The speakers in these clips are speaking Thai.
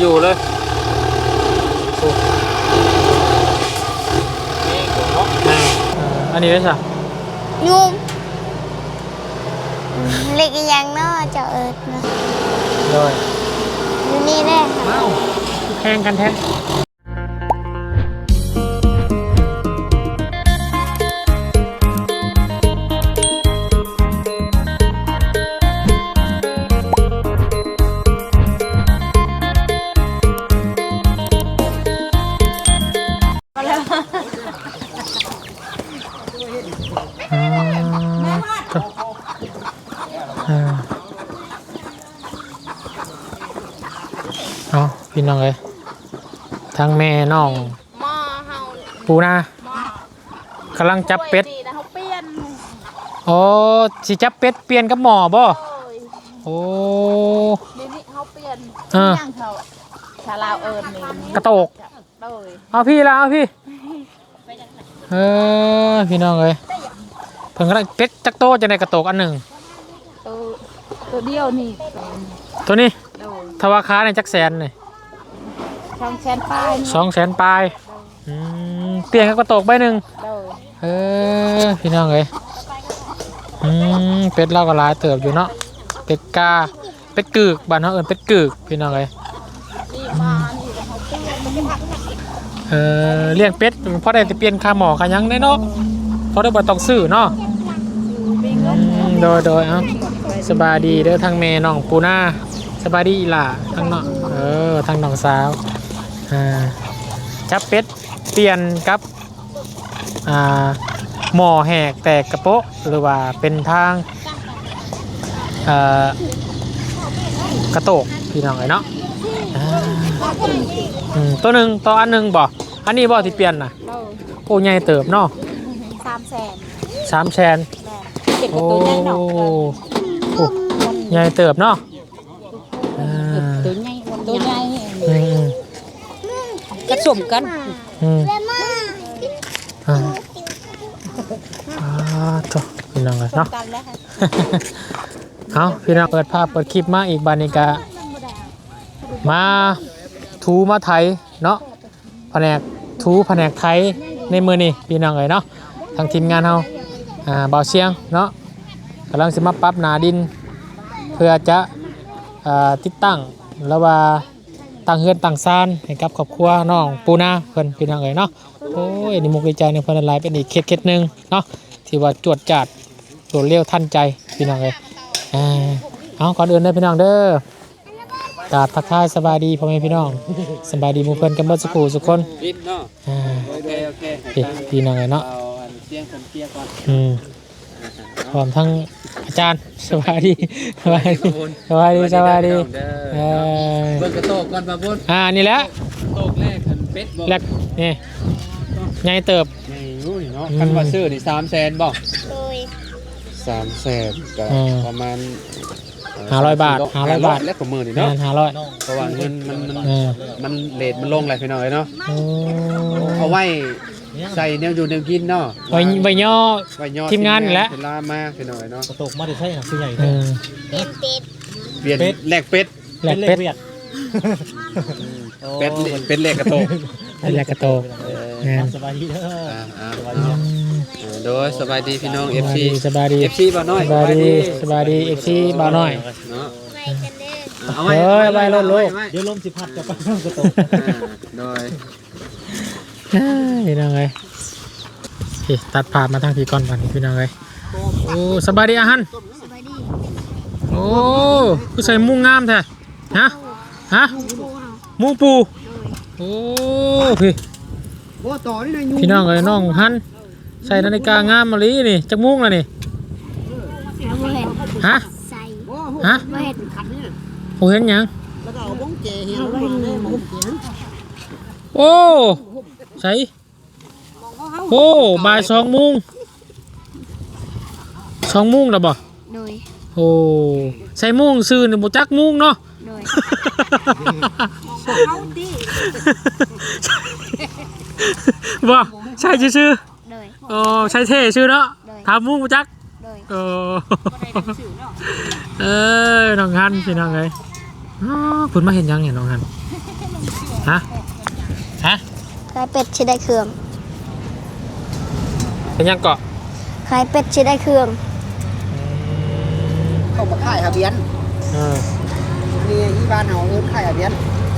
อยู่เลยโอ้แม่เอ่ออันนี้ได้สะยุงอืมเล็กอีกอย่างเนาะเจ้าเอิดเนาะเลยอยู่นี่แน่ค่ะว้าวแข่งกันแท้ พี่น้องเลยทั้งแม่น้องหม้อเฮาปูนากำลังจับเป็ดนี่นะเขาเปลี่ยนโอ้สิจับเป็ดเปลี่ยนกับหมอบ่โอ้ยโอ้ เดี๋ยวนี้เขาเปลี่ยนอ่า ย่างเขาชาลาวเอิญนี่กระโตก โดยเอาพี่ละเอาพี่เออพี่น้องเลยเพิ่งกำลังเป็ดจักโตจะได้กระโตกอันหนึ่งตัวตัวเดียวนี่ตัวนี้โดยทวาคาในจักแสนนี่ ช่องแชนป้ายนี่สองแสนปลายอืมเปลี่ยนกับกระโตกใบหนึ่งโดยเออพี่น้องเลยอืมเป็ดเราก็หลายเติบอยู่เนาะเป็ดกาเป็ดกึกบ้านเขาเอิ้นเป็ดกึกพี่น้องเลยนี่มานี่เขาเปลี่ยนมันก็ทักเออเลี้ยงเป็ดเพราะได้แต่เปลี่ยนค่าหมอค่าหยังได้เนาะเพราะได้บ่ต้องซื้อเนาะมีเงินอืมโดยโดยเอ้าสบายดีเด้อทางแม่น้องปูนาสบายดีอีหล่ะทางน้องเออทางน้องสาว อ่าจับเป็ดเปลี่ยนกับอ่าหมอแหกแตกกระโปะหรือว่าเป็นทางเอ่อกระโตกพี่น้องเลยเนาะอ่าอืมตัวหนึ่งตัวอันหนึ่งบ่อันนี้บ่ที่เปลี่ยนน่ะโดยโอ้ใหญ่เติบเนาะสามแสนสามแชนแม่เก็บโอ้กับตัวใหญ่หน่อยโอ้ใหญ่เติบเนาะอ่า ตัวใหญ่ตัวใหญ่ อืม กระสมกันอืมอ่าอ่าจ้ะพี่น้องเลยเนาะ กันแล้วค่ะเอาพี่น้องเปิดภาพเปิดคลิปมาอีกบานิกามาทูมาไทยเนาะแผนกทูแผนกไทยในมือนี่พี่น้องเลยเนาะทางทีมงานเฮาอ่าเบาเสียงเนาะกำลังสิมาปรับหนาดิน เพื่อจะอ่าติดตั้งแล้วว่า ตั้งเฮือนตั้งซานให้กับครอบครัวน้องปูนาเพิ่นพี่น้องเลยเนาะโอ้ยนี่มุกดีใจในเพิ่นหลายเป็นอีกเคสเคสหนึ่งเนาะที่ว่าจวดจัดรวดเร็วทันใจพี่น้องเลยอ่าเอาก่อนอื่นเด้อพี่น้องเด้อกราบทักทายสบายดีพ่อแม่พี่น้องสบายดีหมู่เพื่อนกันเบิดสุขสุขคนปิดเนาะอ่าโอเคโอเคพี่พี่น้องเลยเนาะเอาอันเสียงผมเคลียร์ก่อนอืมพร้อมทั้ง อาจารย์สบายดีสบายดีสบายดีสบายดีเออเบิ่งกระโตกก่อนปะบุญอ่านี่แหละโตกแรกคันเป็ดบ่แรกนี่ใหญ่เติบไม่รู้นี่เนาะอืมคันว่าซื้อนี่สามแสนบ่โดยสามแสนก็อืมประมาณห้าร้อยบาทห้าร้อยบาทแล้วก็หมื่นนี่งาเนาะนห้าร้อยเพราะว่าเงินมันมันเออมันเลทมันลงแหละพี่น้อยเนาะโอ้เอาไว้ ใส่แนวอยู่แนวกินเนาะไว้ไว้ย่อ ไว้ยอดทีมงานนี่แหละเวลามาพี่น้อยเนาะกระตกมาได้ใช่หนังคือใหญ่เออเปลี่ยนเป็ด แลกเป็ดแหลกเป็ดเวียดเป็ดเป็ดแลกกระโตกแหลกกระโตกแม่นสบายดีเด้ออ่าอ่าสบายอืดีมเออโดยสบายดีพี่น้อง สบาย FC ดีสบายดี FC บ่น้อยสบายดีสบายดีเอฟซีบ่าวน้อย เนาะไปกันเด้อ เอาไว้เฮ้ยไว้รถลูกไว้เดี๋ยวลมสิพัดจะไปกระตก อ่าโดย พี่น้องเลยพี่ตัดภาพมาทางพี่ก่อนก่อนพี่น้องเลยโอ้สบายดีอาหันสบายดีโอ้ผู้ใส่มุ้งงามแท้ฮะฮะปูเฮามุ้งปูโอ้พี่พี่น้องเลยน้องหันใส่นาฬิกางามมาลีนี่จักมุ้งแล้วนี่แล้วบ่เห็นฮะใส่ฮะบ่เห็นโอ้เห็นหยังเอาบ่เห็นเลยโอ้ ใส่โอ้บ่ายสองโมุ้งสองโมุ้งแล้วบ่โดยโอ้ใส่โมุ้งซื้อนี่บ่จักโมุ้งเนาะโดยบ่ใช่ชื่อโดยๆโอ้ใช่เท่ชื่อเนาะได้ถามมุ้งบ่จักโดยโอ้เออน้องฮันพี่น้องเอ้ยอ๋อคุณมาเห็นยังเนี่ยน้องฮันฮะฮะ ขายเป็ดชิได้เครื่องเป็นยังเกาะขายเป็ดชิได้เครื่องเขามาขายทะเบียนเออนี่อีบ้านเฮาเอิ้นขายทะเบียน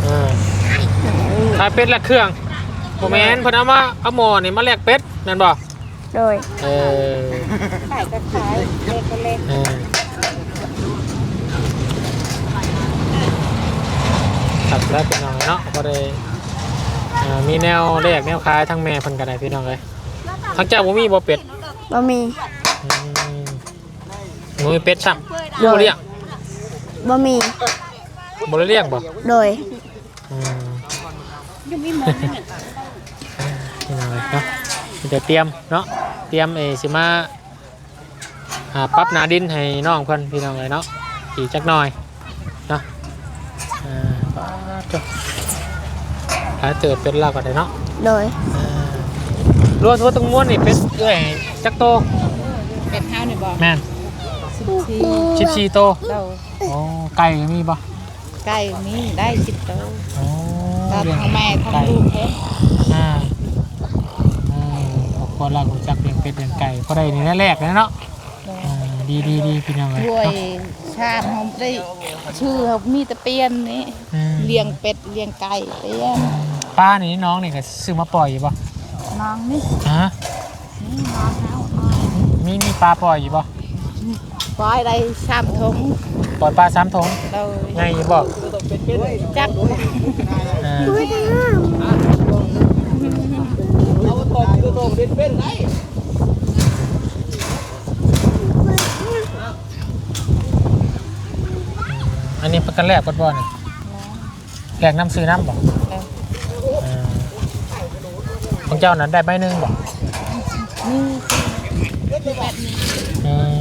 เออขายเป็ดและเครื่องโมแมนเพิ่นเอามาเอาหม้อนี่มาแลกเป็ดนั่นบ่โดยเออขายก็ขายเล็กก็เล็กเออครับแล้วเป็นน้องเนาะก็ได้เอ่อมีแนวแลกแนวขายทั้งแม่เพิ่นก็ได้พี่น้องเลยทั้งเจ้าบ่มีบ่เป็ดบะหมี่อืมหนูมีเป็ดช่ำบ่เลี้ยงบะหมี่บ่ได้เลี้ยงบ่โดยอืมนี่น้องเลยเนาะเดี๋ยวเตรียมเนาะเตรียมเอสิมาหาปรั๊บหนาดินให้น้องเพิ่นพี่น้องเลยเนาะอีกจักหน่อยเนาะอ่าป๊าดจ้ะ หาเจอเป็ดลากก่อนเลยเนาะโดยรวมทั่วตรงม้วนนี่เป็ดเอ้ยจักโตเป็ดข้าวนี่บอกแม่นที่ชิบชีโตเราโอ้ไก่ก็มีบ่ไก่มีได้สิบตัวโอ้เราเลี้ยงทำแม่ทำลูกเองอ่าอ่าขอบคุณเรารู้จักเลี้ยงเป็ดเลี้ยงไก่เพราะได้ในแรกๆเลยเนาะอ่าดีดีดีพี่น้องเลยด้วย ชาติเขาได้ชื่อเขามีแตะเปียนนี่อืมเลี้ยงเป็ดเลี้ยงไก่เปียนป้านี่น้องนี่ก็ซื้อมาปล่อยอยู่ป่ะน้องนี่ฮะนี่น้องเขามีมีปลาปล่อยอยู่ป่ะปล่อยได้สามทงปล่อยปลาสามทงเราไงอยู่บ่จักอ่าอันนี้ ประกันแรกกดบ่อนี่แรกน้ำซื้อน้ำบ่อ่าของเจ้านั้นได้ใบหนึ่งบ่นี่อืม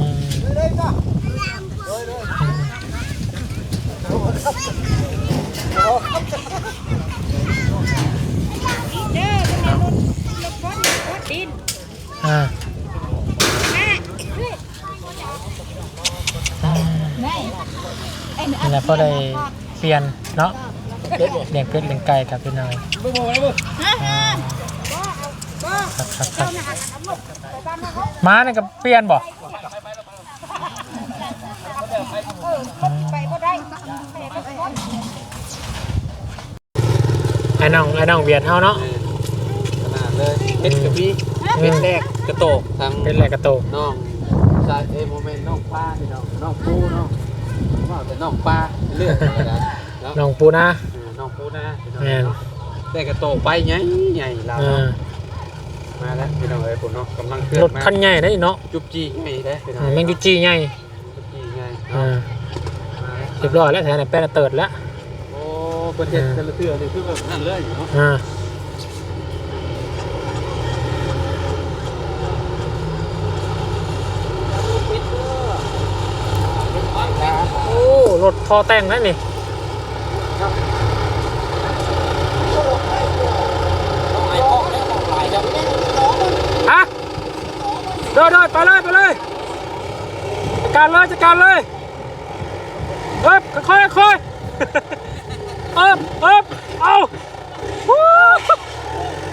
อ่า นี่แหละ ก็ได้เปลี่ยนเนาะเลี้ยงเป็ดเลี้ยงไก่กับพี่น้อยอ่าครับครับครับม้านี่ก็เปลี่ยนบ่ไอ้น้องไอ้น้องเบียดเฮาเนาะขนาดเลยเฮ็ดกับพี่เป็นแรกกระโตกทางเป็นแหลกกระโตกน้องชายเอยโมเมนต์น้องป้าพี่น้องน้องปูน้องว่า แต่น้องป้าเลือกอะไรนะเนาะน้องปูนะ เออน้องปูนะพี่น้องแม่นได้กระโตไปใหญ่ใหญ่เราเออมาแล้วพี่น้องเอ้ยผมเนาะกำลังเคลื่อนรถมาคันใหญ่ได้เนาะจุบจีใหญ่ได้พี่น้องแมงจุจีใหญ่จุบจีใหญ่อ่าเนาะมาแล้ว เรียบร้อยแล้วแถวไหนแป้นเติร์ดแล้ว โอ้ประเทศแต่ละเทือนี่คือแบบนั่นเลยเนาะอ่า รถทอแต่งนั่นนี่อะเดินเดินไปเลยไปเลยจัดการเลยจัดการเลยเฮ้ยค่อยค่อยเอิบเอิบเอาวู้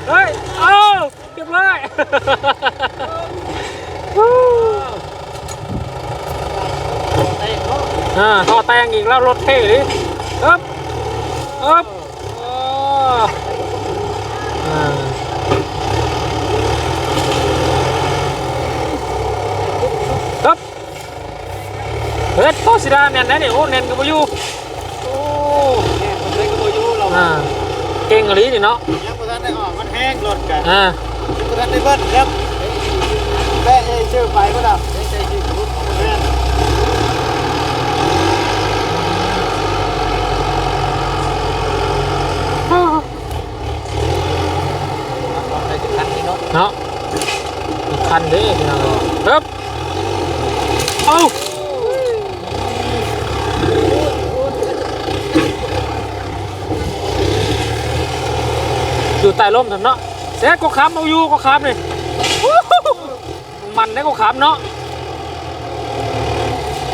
เฮ้ยเอาเรียบร้อยวู้ อ่าท่อแตงอีกแล้วรถเท่ดิเอิบเอิบอ๋ออ่าเอิบเฮ้ยโตสิดาแน่นนะนี่โอ้แน่นกับอยู่โอ้เนี่ยคนเล่นก็บ่อยู่เราอ่าเก่งอะไรนี่เนาะยังบ่ทันได้ออกมันแห้งรถกันอ่ายังบ่ทันได้เบิ้ลครับแม่เอ้ยชื่อไปบ่ดับเอ้ยใจชื่อรถแม่เอาไปถึงคันนี้เนาะ เนาะอี กคันเด้พี่น้องเฮ้ยเอาอยู่ใต้ร่มถนนเนาะเซ็กก็ค้ำเอาอยู่ก็ค้ำนี่วู้ฮู้มันได้ก็ค้ำเนาะ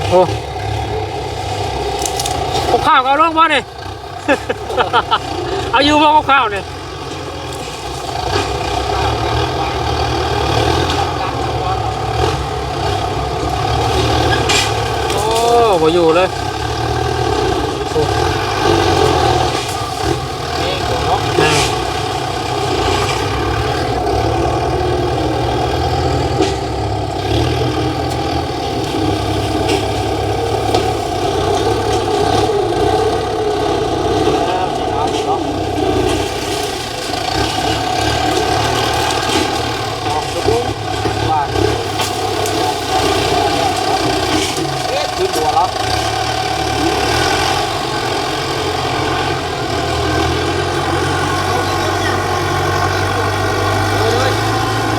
โอ้ก็ข้าวก็เอาลงมาเนี่ยเอาอยู่บ่ข้าวๆเนี่ยโอ้ บ่อยู่เลยโอ้แม่ คือตัวแล้ว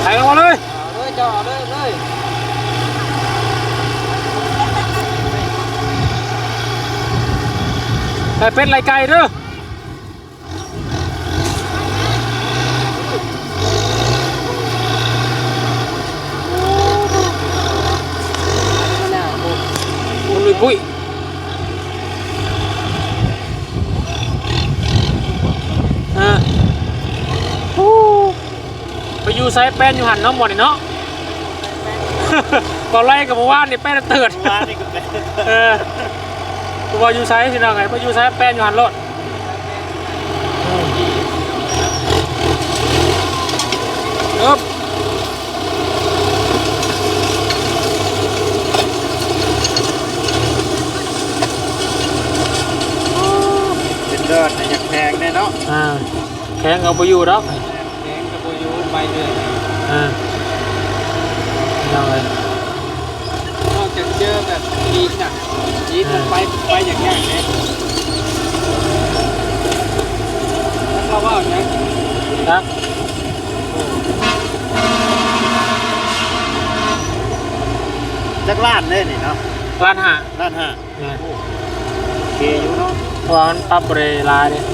ไปลงมาเลย เอาเลยเจ้าเอาเลยเลย ไปเป็ดไรไก่เด้อมันมีปุ้ยไปอยู่ไซส์แป้นอยู่หันเนาะหมดนี่เนาะก่อนไล่กับเมื่อวานนี่แป้นเตือนมานี่ก็เป็นเออ ตัวอยู่ไซส์สิน้องไงไปอยู่ไซส์แป้นอยู่หันรถเอิบเป็นเดินอยากแพงแน่เนาะอ่าแข็งเอาไปอยู่ดอกแกงกับโบยูไปเลยอ่าน้องเลยนอกจากเจอแบบจีนน่ะ จีนมันไปไปอย่างเงี้ยเนี่ยแล้วก็ว่าเนี่ยครับจักล้านเลยนี่เนาะร้านหาล้านห้าเนี่ยโอเคอยู่เนาะเพราะว่ามันปรับบริลายเนี่ย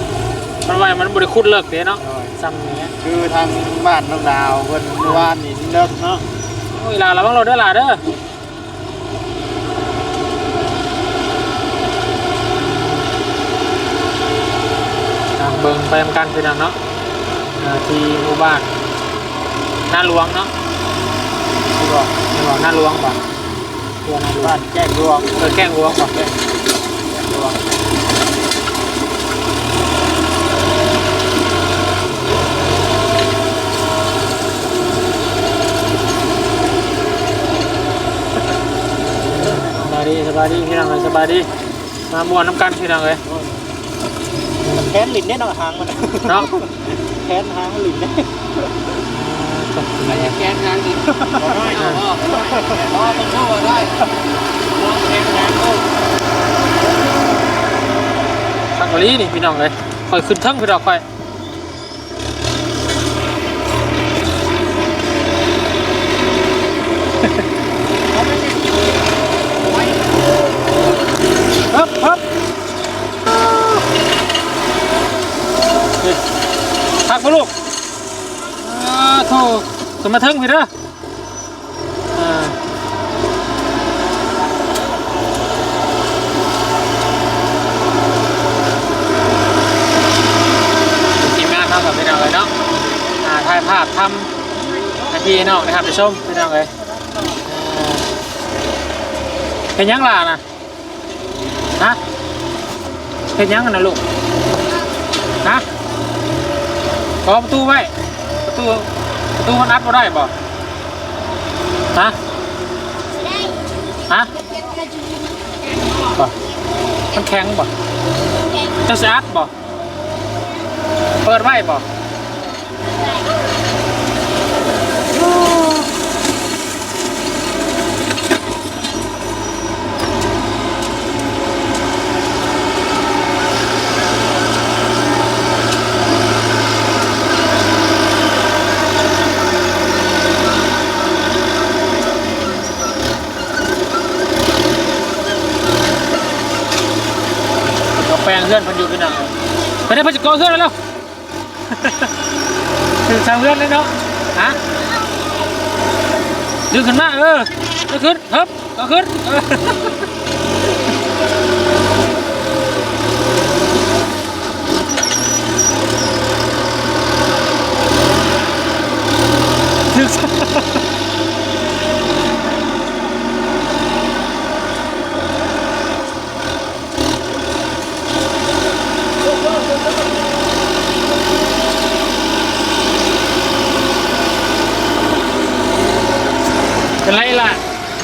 มันไว้มันบริคุดเลิกเด้เนาะซ้ำอย่างเงี้ยคือทางบ้านน้องดาวเพิ่นเมื่อวานนี่เลิกเนาะเวลาเราบ้างเราเด้อล่ะเด้อทาง เบิงไปทำกันพี่น้องเนาะอ่าที่หมู่บ้านหน้าหลวงเนาะที่บอกที่บอกหน้าหลวงป่ะตัวหน้าหลวบ้างนแจ้งดวงเออแกล้งหลวงป่ะแจ้งดวงสบายดีสบายดีพี่น้องเลยสบายดีมาม่วนน้ำกันพี่น้องเลยมัน แค้นลิ้นแน่เนาะหางมันเนาะแค้นหางลิ้นแน่ไปอย่างแกงงานดิได้เอาพ่อพ่อต้องพูดว่าได้ลองแกงงานโอ้ทางกะลีนี่พี่น้องเลยคอยขึ้นเทั้งพี่น้องคอยฮึบฮึบ นี่พักมาลูกอ่าโถขึ้นมาเทิงพี่เด้ออ่าทีมงานทำกับพี่น้องเลยเนาะอ่าถ่ายภาพทำนาทีน้องนะครับไปชมพี่น้องเลยเอ่อเป็นยังล่ะนะฮะเป็นยังกันนะลูก ฮะ ขอประตูไว้ ประตู ประตูมันอัดมาได้บ่ฮะฮะบ่มันแข็งบ่เจะสอัดบ่เปิดไว้บ่ เพื่อนพันอยู่พี่น้องไปได้พันจิกรเพื่อนแล้วถือสามเพื่อนเลยเนาะฮะดึงขึ้นมาเออก็ขึ้นครับก็ขึ้นถือ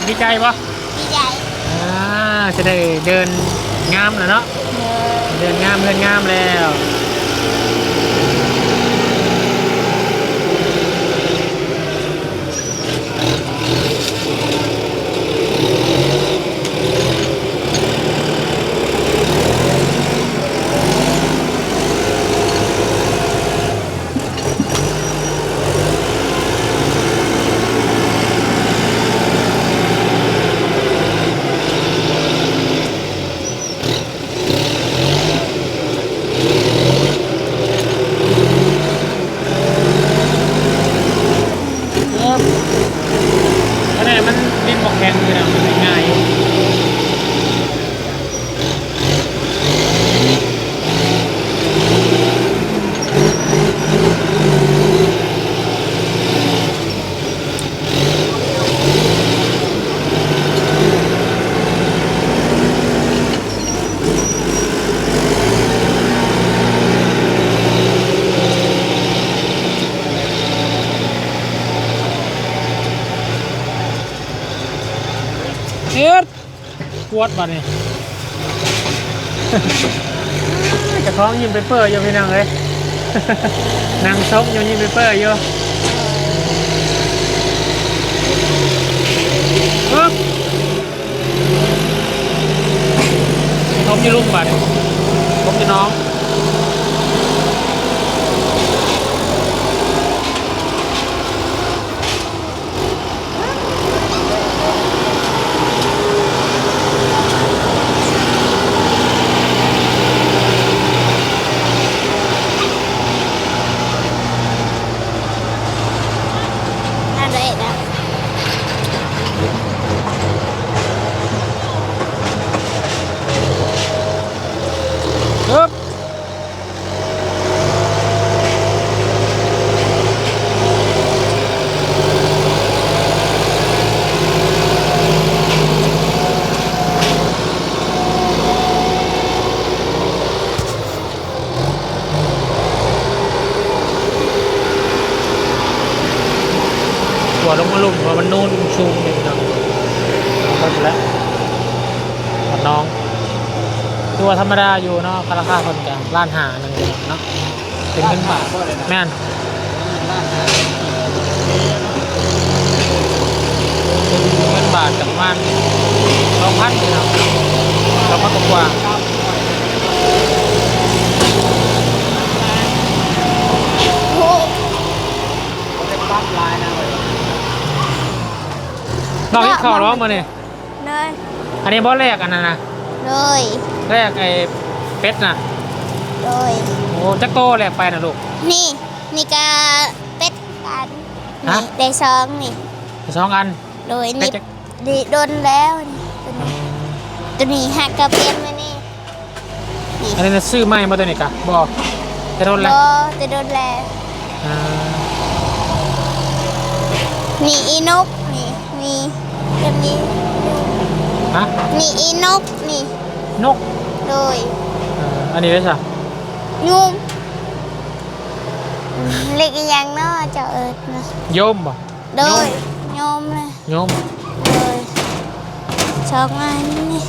ดีใจปะดีใจอ่าจะได้เดินงามแล้วเนาะเลยเดินงามเดินงามแล้วครับอันนี้มันดินบอกแข็งอยู่นะมันง่ายอยู่ เอ็ดปวดบ่เนี่ยจะคล้องยิมไปเปอร์อยู่พี่นางเลยนางซกอยู่ยิมไปเปอร์อยู่ปึ๊บผมจะลุกบัดผมจะน้อง อะไรนะ ปึ๊บหัวลงมาลุ่มหัวมันนูนชูงหนึ่งเนาะเอาไปแล้วหมดน้อง ตัวธ รรมดาอยู่เนาะคาราคาคนกันล้านหาหนึ่งเนาะเป็นเงินบาทแม่นเป็นเงินบาทกับประมันสองพันเนาะสองพันกว่าโอ้เราที่ข่าวร้องมาเนี่ยเลยอันนี้บอสแรกอันนั้นนะเลย แรกไอ้เป็ดน่ะเลยโอ้จักโตแรกไปนะลูก นี่นี่กาเป็ดกันฮะ นี่ได้ซองนี่ สองอัน โดยเป็นี่ดจัก ดีโดนแล้วนี่ตัวนี้ตัวนี้หักกระเปียนมานี่นี่อันนี้นะซื้อไม่มาตัวนี้กะบอจะโดนอะไรโดจะโดนแล้วอ่านี่อีนกนี่นี่แบบนี้ฮะนี่อีนกนี่นก โดยเอ่ออันนี้ได้ใช่ยุงอืมเล็กอีหยังเนาะเจ้าเอิดนะโยมบ่โดยโยมเลยโยมโดยสองอันนี่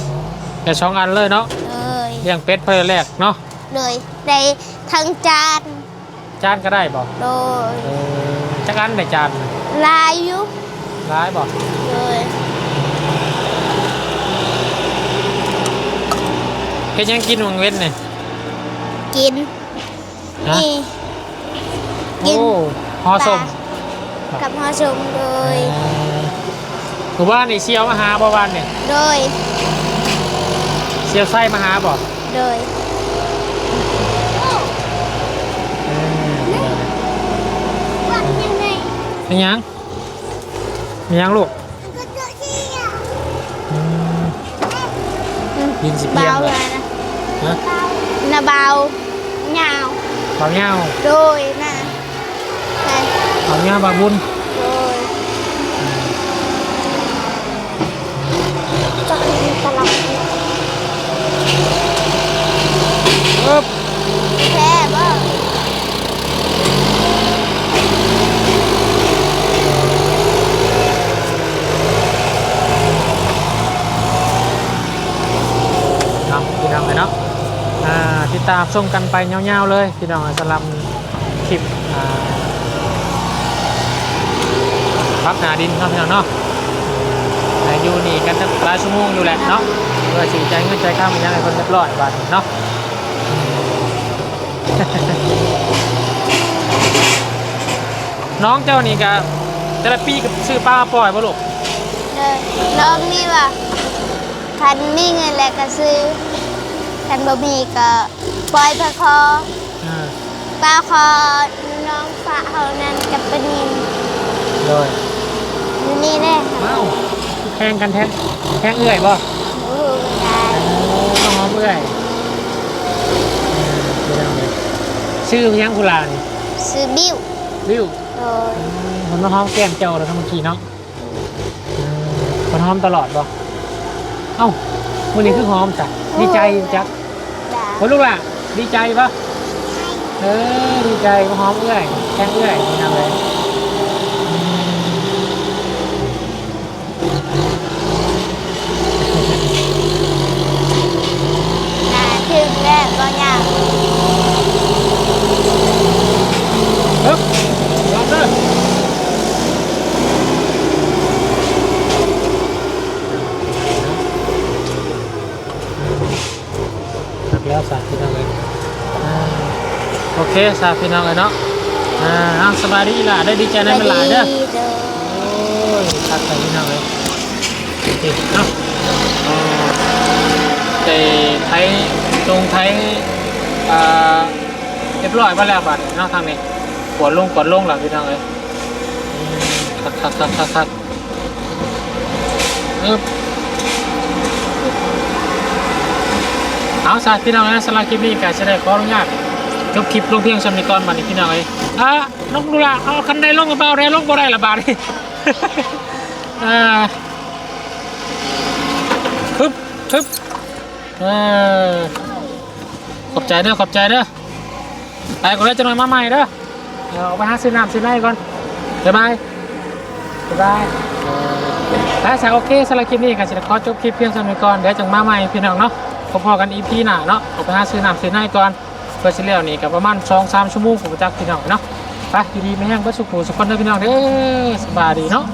แต่สองอันเลยเนาะโดยเลี้ยงเป็ดเพื่อแรกเนาะโดยได้ทั้งจานจานก็ได้บ่โดยเออจักอันได้จานลายอยุร้ายบ่โดย เฮ็ดหยังกินวังเว้นนี่กินฮะนี่ กิโอ้นห่อส้มกับหอชมโดยเออหมู่บ้านนี่เชียวมาหาบ่บ้านนี่โดย เชียวไส้มาหาบ่โดย เออว่ายังไงเป็นหยังเป็นหยังลูกอืมยินสิเพียงเบาเลเลย ยนะ ฮะนะเบาเงาเบาเงาโดยนะใช่ เบาเงาบาบุญ โดยจะเป็นตลับ ปึ๊บ แค่บ่ น้องเลยเนาะอ่า ตามชมกันไปยาๆเลย พี่น้องสำหรับคลิปอ่าพักหนาดินเนาะพี่น้องเนาะแต่อยู่นี่กันตั้งหลายชั่วโมงอยู่แหละเนาะเพื่อสิใจเงินใจข้ามยังไงคนเรียบร้อยบัดนี้เนาะน้องเจ้านี่ก็แต่ละปีกับซื้อปลาปล่อยบ่ลูกเลยน้องนี่ว่าคันมีเงินแล้วก็ซื้อคันบ่มีก็ ปล่อยพะคออ่าปลาคอน้องฝาเฮานั้นกับปลานินโดยอยู่นี่แน่ค่ะว้าวแข่งกันแท้แข่งเอื่อยบ่โอ้โหได้โอ้น้องหอมเอื่อยเออไม่ต้องเลยชื่อเพียงกุลานี่ซื้อบิ้ววิวโดยผมน้องหอมแก้มเจ้าแล้วทั้งเมื่อกี้เนาะเออคนหอมตลอดบ่เอ้าวันนี้คือหอมจ้ะดีใจจักได้คนลูกล่ะ ดีใจปะเออดีใจก็หอมเอื่อยแข่งเอื่อยนี่นะเลยถึงแล้วบ่ยาก ฮึบลองเด้อหักแล้วสาพี่น้องเลยอ่าโอ เคสาพี่น้องเลยเนาะอ่าเอาสบายดีอีหล่ะได้ดีใจในมันหลายเด้อโดยโอ้ยทักไปพี่น้องเลยโอเคเนาะอ่าแต่ไทยตรงไทยอ่าเรียบร้อยมาแล้วบัดนี้เนาะทางนี้กดลงกดลงหลังพี่น้องเลยอืมคักคักคักคักคักอึ๊บเอาสาธุพี่น้องนะสำหรับคลิปนี้ก็จะได้ขออนุญาต จบคลิปลงเพียงสำหรับก่อนบัดนี้พี่น้องเลยอะน้องดูละเอาคันใดลงกับเบาได้ลงบ่ได้ละบาดนี้อ่าฮึบฮึบเออขอบใจเด้อขอบใจเด้อไปก่อนแล้วจะหน่อยมาใหม่เด้อเอาไปหาซื้อน้ำซื้อไนก่อนบ๊ายบายบ๊ายบายถ้าสายโอเคสำหรับคลิปนี้ก็จะขอจบคลิปเพียงเท่านี้ก่อนเดี๋ยวจังมาใหม่พี่น้องเนาะพอๆกันอีพีหน้าเนาะเอาไปหาซื้อน้ำซื้อไนก่อน เพื่อสิเลียวนี่กับประมาณสองสามชั่วโมงผมจะจักพี่น้องเนาะไปดีๆไม่แห้งก็สุขสุขคนเด้อพี่น้องเด้อสบายดีเนาะ